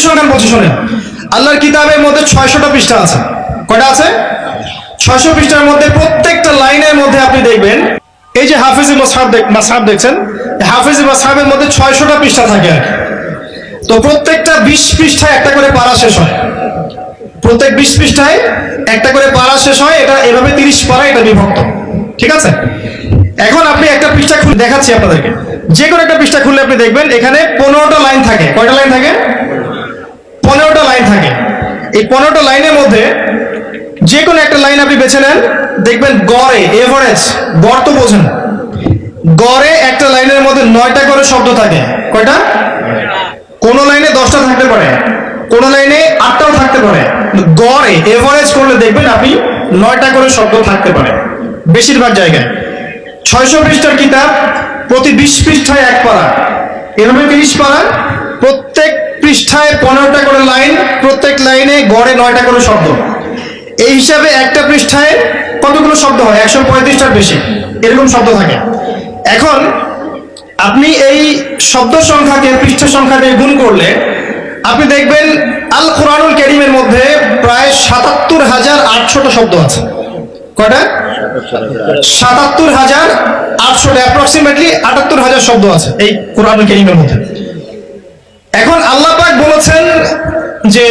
পরিসংখ্যান বলছি, শোনেন। আল্লাহর কিতাবের মধ্যে ছয়শটা পৃষ্ঠা আছে। কয়টা আছে? ছয়শো পৃষ্ঠার মধ্যে প্রত্যেকটা লাইনের মধ্যে আপনি দেখবেন, এই যে হাফিজি মাসাব দেখছেন হাফিজি মাসাবের মধ্যে ছয়শটা পৃষ্ঠা থাকে আর তো প্রত্যেকটা বিশ পৃষ্ঠায় একটা করে পারা শেষ হয়। প্রত্যেক বিশ পৃষ্ঠায় একটা করে পারা শেষ হয়, এটা এভাবে তিরিশ পারা এটা বিভক্ত। ঠিক আছে? এখন আপনি একটা পৃষ্ঠা খুলে দেখাচ্ছি আপনাদেরকে। যে কোনো একটা পৃষ্ঠা খুললে আপনি দেখবেন, এখানে পনেরোটা লাইন থাকে। কয়টা লাইন থাকে? পনেরোটা লাইন থাকে। এই পনেরোটা লাইনের মধ্যে যে কোনো একটা লাইন আপনি বেছে নেন, দেখবেন গড়ে এভারেজ গড় তো বোঝেন। গড়ে একটা লাইনের মধ্যে নয়টা করে শব্দ থাকে। কয়টা? কোন লাইনে দশটা থাকতে পারে, কোন লাইনে আটটাও থাকতে পারে। গড়ে এভারেজ করলে দেখবেন আপনি নয়টা করে শব্দ থাকতে পারে, বেশিরভাগ জায়গায়। ছয়শো পৃষ্ঠার কিতাব প্রতি বিশ পৃষ্ঠায় এক পারা। এভাবে তিরিশ পারা। প্রত্যেক পৃষ্ঠায় পনেরোটা করে লাইন, প্রত্যেক লাইনে গড়ে নয়টা করে শব্দ। এই হিসাবে একটা পৃষ্ঠায় কতগুলো শব্দ হয়? একশো পঁয়ত্রিশটার বেশি। এরকম শব্দ থাকে। এখন আপনি এই শব্দ সংখ্যাকে, পৃষ্ঠা সংখ্যা দিয়ে গুণ করলে আপনি দেখবেন আল কোরআনুল কেরিমের মধ্যে প্রায় সাতাত্তর হাজার আটশোটা শব্দ আছে। কয়টা? সাতাত্তর হাজার আটশোটা অ্যাপ্রক্সিমেটলি আটাত্তর হাজার শব্দ আছে এই কোরআনুল কেরিমের মধ্যে। এখন আল্লাহ পাক বলেছেন যে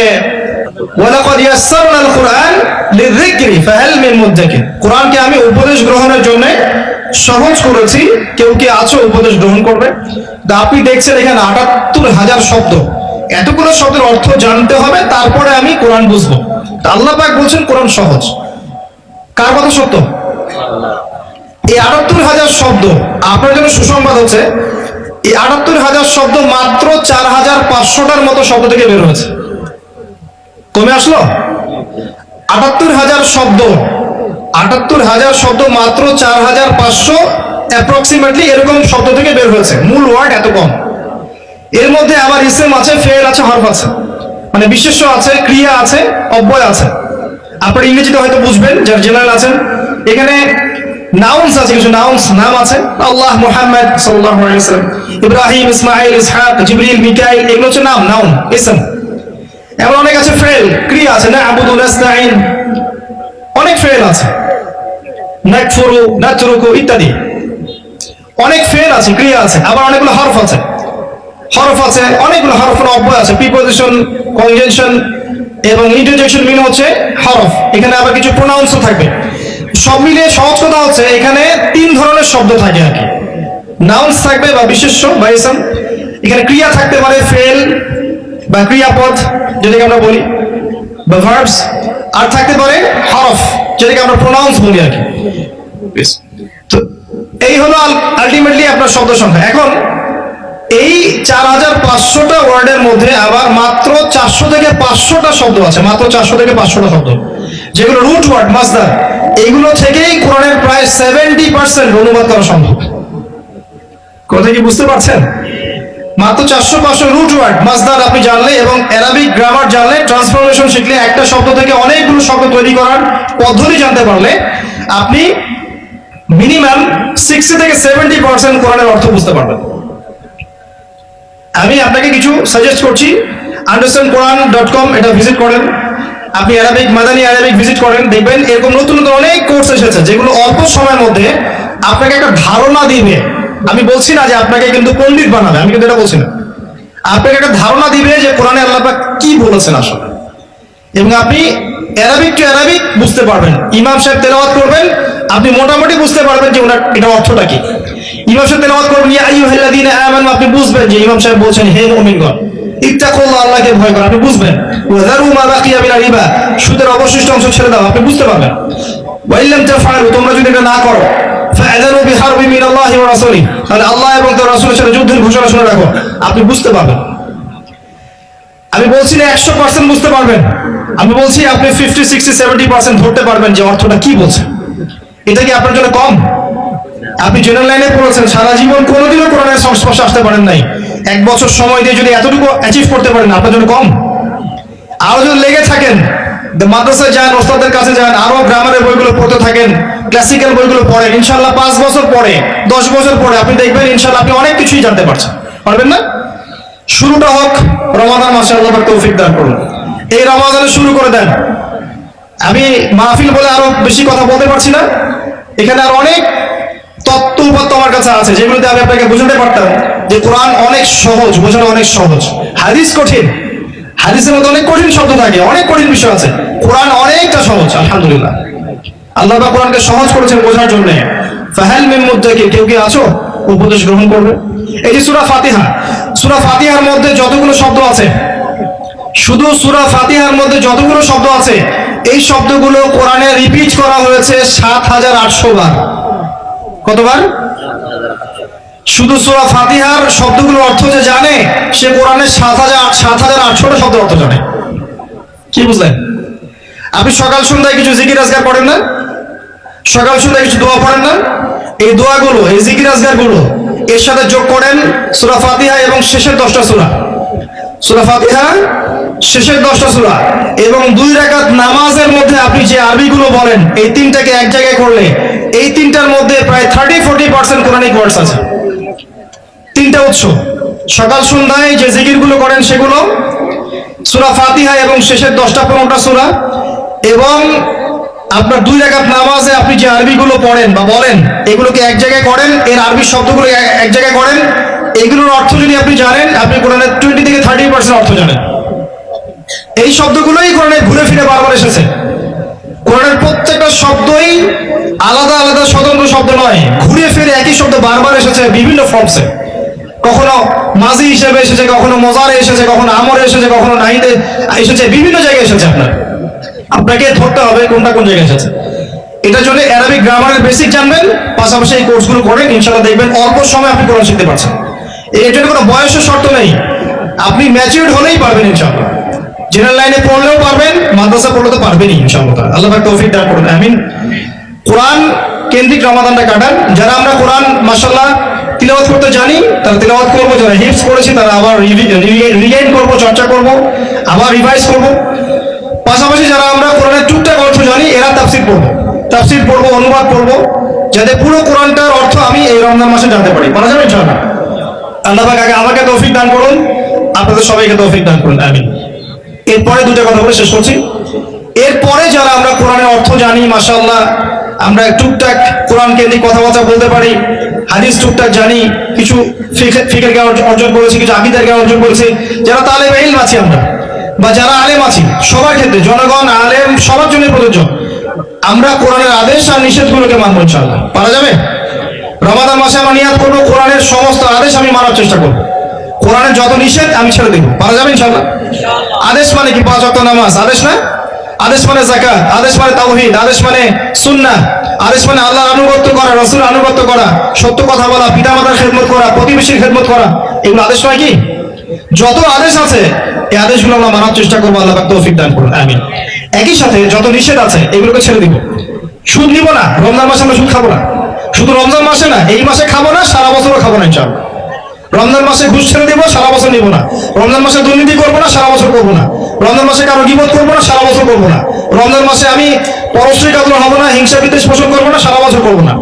কোরআনকে আমি উপদেশ গ্রহণের জন্য সহজ করেছি। কেউ কি আছো উপদেশ গ্রহণ করবে? তা আপনি দেখছেন এখানে আটাত্তর হাজার শব্দ। এতগুলো শব্দের অর্থ জানতে হবে, তারপরে আমি কোরআন বুঝব। আল্লাহ পাক বলছেন কোরআন সহজ। কার কথা সত্য? এই আটাত্তর হাজার শব্দ, আপনার জন্য সুসংবাদ হচ্ছে এই আটাত্তর হাজার শব্দ মাত্র চার হাজার পাঁচশোটার মতো শব্দ থেকে বের হয়েছে। কমে আসলো? আটাত্তর হাজার শব্দ, আটাত্তর হাজার শব্দ মাত্র চার হাজার পাঁচশো অ্যাপ্রক্সিমেটলি এরকম শব্দ থেকে বের হয়েছে। মূল ওয়ার্ড এত কম। এর মধ্যে আবার ইসেম আছে ফেল আছে হরফ আছে। মানে বিশেষ্য আছে, ক্রিয়া আছে, অব্যয় আছে। আপনার ইংরেজিতে হয়তো বুঝবেন, যার জেনারেল আছেন। এখানে নাউন্স আছে, কিছু নাউন্স নাম আছে। আল্লাহ মুহাম্মদ সাল্লাল্লাহু আলাইহি ওয়াসাল্লাম। ইব্রাহিম, ইসমাঈল, ইসহাক, জিবরিল, মিকাইল, এগুলো হচ্ছে নাম, নাউন, ইসম। এমন অনেক আছে ফেল, ক্রিয়া আছে না আবুদু নাস্তাইন অনেক ফেল আছে। নাকফুরু, নাতরুকু ইত্যাদি। অনেক ফেল আছে, ক্রিয়া আছে, আবার অনেকগুলো হরফ আছে। হরফ আছে, অনেকগুলো হরফ অব্যয় আছে প্রিপোজিশন কনজেনশন এবং ইন্টারজেকশন মিন হচ্ছে হরফ। এখানে আবার কিছু প্রোনাউন্সও থাকবে। সব মিলিয়ে সহজ কথা হচ্ছে এখানে তিন ধরনের শব্দ থাকে আর কি। নাউন্স থাকবে বা বিশেষ্য বা ইসম এখানে ক্রিয়া থাকতে পারে ফেল বা ক্রিয়াপদ যেটাকে আমরা বলি বা ভার্বস আর থাকতে পারে হরফ যেটাকে আমরা প্রোনাউন্স বলি আর কি. তো এই হলো আলটিমেটলি আপনার শব্দ সংখ্যা। এখন এই চার হাজার পাঁচশোটা ওয়ার্ডের মধ্যে আবার মাত্র চারশো থেকে পাঁচশোটা শব্দ আছে মাত্র চারশো থেকে পাঁচশোটা শব্দ। যেগুলো রুট ওয়ার্ড মাসদার এইগুলো থেকেই কোরআনের প্রায় সেভেন্টি পার্সেন্ট অনুবাদ করা সম্ভব। কথা কি বুঝতে পারছেন? মাত্র চারশো পাঁচশো রুট ওয়ার্ড মাসদার আপনি জানলে এবং অ্যারাবিক গ্রামার জানলে ট্রান্সফরমেশন শিখলে একটা শব্দ থেকে অনেকগুলো শব্দ তৈরি করার পদ্ধতি জানতে পারলে আপনি মিনিমাম সিক্সটি থেকে সেভেন্টি পার্সেন্ট কোরআনের অর্থ বুঝতে পারবেন। আমি আপনাকে কিছু সাজেস্ট করছি। আন্ডারস্ট্যান্ড কোরআন ডট কম এটা ভিজিট করেন। আপনি অ্যারাবিক মাদানি অ্যারাবিক ভিজিট করেন, দেখবেন এরকম নতুন নতুন অনেক কোর্স এসেছে, যেগুলো অল্প সময়ের মধ্যে আপনাকে একটা ধারণা দিবে। আমি বলছি না যে আপনাকে কিন্তু পণ্ডিত বানাবে, আমি কিন্তু এটা বলছি না। আপনাকে একটা ধারণা দিবে যে কোরআনে আল্লাহ কি বলেছেন আসলে। এবং আপনি অ্যারাবিক টু অ্যারাবিক বুঝতে পারবেন। ইমাম সাহেব তেলাওয়াত করবেন, আপনি মোটামুটি বুঝতে পারবেন যে ওনার এটা অর্থটা কি। ইমাম সাহেব তেলাওয়াত করবেন, ইয়া আইয়ুহাল্লাযীনা আমানু আপনি বুঝবেন যে ইমাম সাহেব বলছেন, হে মুমিনগণ ইত্তাকুল্লাহ আল্লাহকে ভয় করো, আপনি বুঝবেন। রিবা, সুদের অবশিষ্ট অংশ ছেড়ে দাও, আপনি বুঝতে পারবেন। ওয়া ইল্লাম তাফআলু, তোমরা যদি এটা না করো আল্লাহ এবং তার রাসূলের সাথে যুদ্ধের ঘোষণা শুনে রাখো, আপনি বুঝতে পারবেন। আমি বলছি না একশো পার্সেন্ট বুঝতে পারবেন। আমি বলছি আপনি ফিফটি সিক্সটি সেভেন্টি পার্সেন্ট ধরতে পারবেন যে অর্থটা কি বলছে। এটা কি আপনার জন্য কম? আপনি জেনারেল লাইনে পড়েছেন, সারা জীবন কোনোদিনও কোরআনের সংস্পর্শে আসতে পারেন নাই। এক বছর সময় দিয়ে যদি এতটুকু অ্যাচিভ করতে পারেন, আপনার জন্য কম। আরও যদি লেগে থাকেন মাদ্রাসায় যান, ওস্তাদের কাছে যান, আরও গ্রামারের বইগুলো পড়তে থাকেন ক্লাসিক্যাল বইগুলো পড়েন, ইনশাল্লাহ পাঁচ বছর পরে, দশ বছর পরে আপনি দেখবেন, ইনশাল্লাহ আপনি অনেক কিছুই জানতে পারছেন। পারবেন না? শুরুটা হোক, রমাদান মাসে আল্লাহ তৌফিক দান করুন। এই রমাদানে শুরু করে দেন। আমি মাহফিল বলে আরও বেশি কথা বলতে পারছি না। এখানে আর অনেক আমার কাছে আছে, যেগুলোতে আমি আপনাকে বোঝাতে পারতাম যে কোরআন অনেক সহজ বোঝানো অনেক সহজ। হাদিস কঠিন। হাদিসের মধ্যে অনেক কঠিন শব্দ থাকে, অনেক কঠিন বিষয় আছে। কোরআন অনেকটা সহজ, আলহামদুলিল্লাহ। আল্লাহ কোরআনকে সহজ করেছেন বোঝার জন্য। ফাহাল মিন মুদ্দাকির, কেউ কি আছো? উপদেশ গ্রহণ করবে। এই যে সূরা ফাতিহা, সূরা ফাতিহার মধ্যে যতগুলো শব্দ আছে, শুধু সূরা ফাতিহার মধ্যে যতগুলো শব্দ আছে, এই শব্দগুলো কোরআনে রিপিট করা হয়েছে সাত হাজার আটশো বার। কতবার? শুধু সূরা ফাতিহার শব্দগুলোর অর্থ যে জানে, সে কোরআনের সাত হাজার সাত হাজার আটশোটা শব্দের অর্থ জানে। কি বুঝলেন? আপনি সকাল সন্ধ্যায় কিছু জিকির আজগার পড়েন না? সকাল সন্ধ্যায় কিছু দোয়া পড়েন না? এই দোয়াগুলো, এই জিকির আজগারগুলো এর সাথে যোগ করেন সূরা ফাতিহা এবং শেষের দশটা সূরা। সূরা ফাতিহা, শেষের দশটা সূরা এবং দুই রাকাত নামাজের মধ্যে আপনি যে আরবিগুলো বলেন, এই তিনটাকে এক জায়গায় করলে এই তিনটার মধ্যে প্রায় thirty forty percent Quranic words আছে। তিনটা উৎস। সকাল সন্ধ্যায় যে জিকিরগুলো করেন সেগুলো সূরা ফাতিহা এবং শেষের দশটা পনেরোটা সূরা এবং আপনার দুই রাকাত নামাজে আপনি যে আরবিগুলো পড়েন বা বলেন, এগুলোকে এক জায়গায় করেন, এর আরবি শব্দগুলো এক জায়গায় করেন, এগুলোর অর্থ যদি আপনি জানেন, আপনি কোরআনের টোয়েন্টি থেকে থার্টি পার্সেন্ট অর্থ জানেন। এই শব্দগুলোই কোরআনে ঘুরে ফিরে বারবার এসেছে। কোরআনের প্রত্যেকটা শব্দই আলাদা আলাদা স্বতন্ত্র শব্দ নয়। ঘুরে ফিরে একই শব্দ বারবার এসেছে বিভিন্ন ফর্মসে কখনো মাঝি হিসেবে এসেছে, কখনো মজারে এসেছে, কখনো আমরে এসেছে, কখনো নাহিদে এসেছে, বিভিন্ন জায়গায় এসেছে আপনার। আপনাকে ধরতে হবে কোনটা কোন জায়গায় এসেছে। এটার জন্য অ্যারাবিক গ্রামারের বেসিক জানবেন, পাশাপাশি এই কোর্সগুলো করেন, ইনশাআল্লাহ দেখবেন অল্প সময় আপনি কোরআন শিখতে পারছেন। এর জন্য কোনো বয়সের শর্ত নেই। আপনি ম্যাচিউরড হলেই পারবেন ইনশাআল্লাহ। জেনারেল লাইনে পড়লেও পারবেন, মাদ্রাসা পড়লে তো পারবেনই, ইনশাআল্লাহ আল্লাহ তৌফিক দান করুন, আমিন। কোরআন কেন্দ্রিক রমাদানটা কাটান। যারা আমরা কোরআন, মাশাআল্লাহ, তিলাওয়াত করতে জানি, তারা তিলাওয়াত করব, যারা হিপস করেছি, তারা আবার রিগাইন করব, চর্চা করব, আবার রিভাইজ করব। পাশাপাশি যারা আমরা কোরআনের টুকটাক অর্থ জানি, এরা তাফসির পড়ব। তাফসির পড়ব, অনুবাদ পড়ব যাতে পুরো কোরআনটার অর্থ আমি এই রমজান মাসে জানতে পারি। পারা যাবে ইনশাআল্লাহ? আল্লাহ আগে আমাকে তৌফিক দান করুন। আপনাদের সবাইকে তৌফিক দান করুন, আমিন। এরপরে দুটো কথা বলে শেষ করছি। এরপরে যারা আমরা কোরআনের অর্থ জানি, মাশাআল্লাহ, আমরা টুকটাক কোরআন কেন্দ্রিক কথাবার্তা বলতে পারি, হাদিস টুকটাক জানি, কিছু ফিক- ফিকের জ্ঞান অর্জন- করেছি, কিছু আকিদার জ্ঞান অর্জন করেছি, যারা তালেব ইলম আছি আমরা, বা যারা আলেম আছি, সবার ক্ষেত্রে, জনগণ, আলেম, সবার জন্য প্রযোজ্য। আমরা কোরআনের আদেশ আর নিষেধগুলোকে মানবো ইনশাআল্লাহ। পারা যাবে? রমাদান মাসে আমরা নিয়াত করব, কোরআনের সমস্ত আদেশ আমি মানার চেষ্টা করব। কোরআনের যত নিষেধ আমি ছেড়ে দেবো। পারা যাবে ইনশাআল্লাহ। আদেশ মানে কি? পাঁচ ওয়াক্ত নামাজ। আদেশ না? আদেশ মানে জাকাত আদেশ মানে তাওহীদ। আদেশ মানে সুন্নাহ। আদেশ মানে আল্লাহর আনুগত্য করা রাসূলের আনুগত্য করা সত্য কথা বলা পিতামাতার খেদমত করা প্রতিবেশীর খেদমত করা। এগুলো আদেশ নয় কি? যত আদেশ আছে এই আদেশগুলো আমরা মানার চেষ্টা করব। আল্লাহ তৌফিক দান করুন। আমিন। একই সাথে যত নিষেধ আছে এগুলোকে ছেড়ে দিব। সুদ নিব না। রমজান মাসে আমরা সুদ খাব না। শুধু রমজান মাসে না এই মাসে খাব না সারা বছরও খাব না ইনশাআল্লাহ। রমজান মাসে ঘুষ ছেড়ে দিব, সারা বছর নিব না। রমজান মাসে দুর্নীতি করব না, সারা বছর করব না। রমজান মাসে কারও গিবত করব না, সারা বছর করব না। রমজান মাসে আমি পরশ্রী কাতর হব না, হিংসা বিদ্বেষ পোষণ করব না, সারা বছর করব না।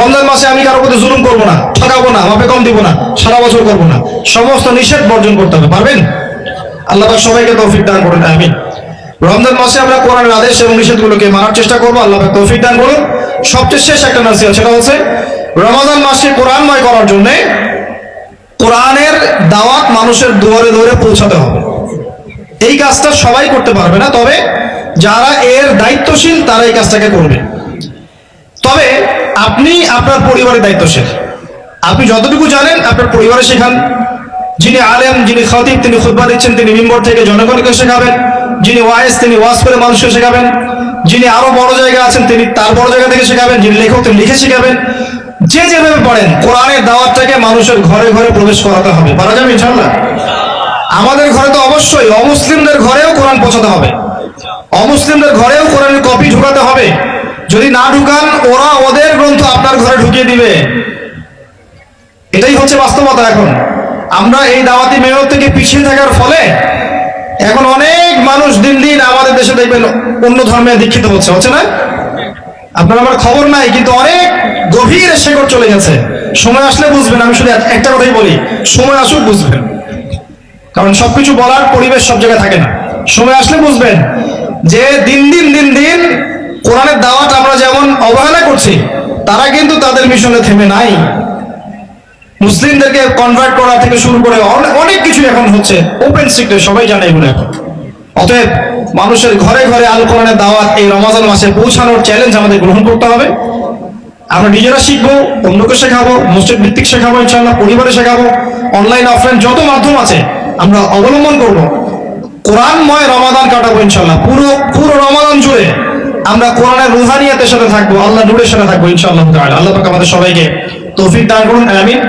রমজান মাসে আমি কারও প্রতি জুলুম করব না, ঠকাবো না, মাপে কম দিব না, সারা বছর করব না। সমস্ত নিষেধ বর্জন করতে হবে, পারবেন? আল্লাহ সবাইকে তৌফিক দান করুন, আমিন। রমজান মাসে আমরা কোরআনের আদেশ এবং নিষেধগুলোকে মানার চেষ্টা করব, আল্লাহ তৌফিক দান করুন। সবচেয়ে শেষ একটা নাসিহত সেটা হচ্ছে রমাদান মাসে কোরআনময় করার জন্য কোরআনের দাওয়াত মানুষের দুয়ারে দুয়ারে পৌঁছাতে হবে। এই কাজটা সবাই করতে পারবে না, তবে যারা এর দায়িত্বশীল, তারা এই কাজটাকে করবে। তবে আপনি আপনার পরিবারের দায়িত্বশীল। আপনি যতটুকু জানেন, আপনার পরিবারে শেখান যিনি আলেম, যিনি খতিব, তিনি খুতবা দিচ্ছেন, তিনি মিম্বর থেকে জনগণকে শেখাবেন। যিনি ওয়াইস, তিনি ওয়াজ করে মানুষকে শেখাবেন। যিনি আরও বড় জায়গা আছেন, তিনি তার বড় জায়গা থেকে শেখাবেন। যিনি লেখক, তিনি লিখে শেখাবেন। যে যেভাবে পড়েন, কোরআনের দাওয়াতটাকে মানুষের ঘরে ঘরে প্রবেশ করাতে হবে। পারা যাবে ইনশাল্লাহ আমাদের ঘরে তো অবশ্যই অমুসলিমদের ঘরেও কোরআন পৌঁছাতে হবে। অমুসলিমদের ঘরেও কোরআনের কপি ঢুকাতে হবে। যদি না ঢুকান, ওরা ওদের গ্রন্থ আপনার ঘরে ঢুকিয়ে দিবে। এটাই হচ্ছে বাস্তবতা এখন। আমরা এই দাওয়াতি মেহনত থেকে পিছিয়ে থাকার ফলে এখন অনেক মানুষ দিন দিন আমাদের দেশে দেখবেন অন্য ধর্মে দীক্ষিত হচ্ছে হচ্ছে না? আপনার আমার খবর নাই, কিন্তু অনেক গভীর শেকড় চলে গেছে। সময় আসলে বুঝবেন, আমি শুধু একটা কথাই বলি, সময় আসুক বুঝবেন। কারণ সবকিছু বলার পরিবেশ সব জায়গায় থাকে না। সময় আসলে বুঝবেন যে দিন দিন দিন দিন কোরআনের দাওয়াত আমরা যেমন অবহেলা করছি, তারা কিন্তু তাদের মিশনে থেমে নাই। মুসলিমদেরকে কনভার্ট করা থেকে শুরু করে অনে- অনেক কিছু এখন হচ্ছে। ওপেন সিক্রেট সবাই জানে এগুলো এখন। অতএব মানুষের ঘরে ঘরে আল কোরআনের দাওয়াত এই রমাজান মাসে পৌঁছানোর চ্যালেঞ্জ আমাদের গ্রহণ করতে হবে। আমরা নিজেরা শিখব, অন্যকে শেখাবো মসজিদ ভিত্তিক শেখাবো ইনশাল্লাহ পরিবারে শেখাবো অনলাইন অফলাইন যত মাধ্যম আছে, আমরা অবলম্বন করব। কোরআনময় রমাদান কাটাবো ইনশাল্লাহ পুরো পুরো রমাদান জুড়ে আমরা কোরআনের রুহানিয়াতের সাথে থাকব, আল্লাহ নুরের সাথে থাকব ইনশাআল্লাহ আল্লাহ আমাদের সবাইকে তৌফিক দান করুন, আমিন।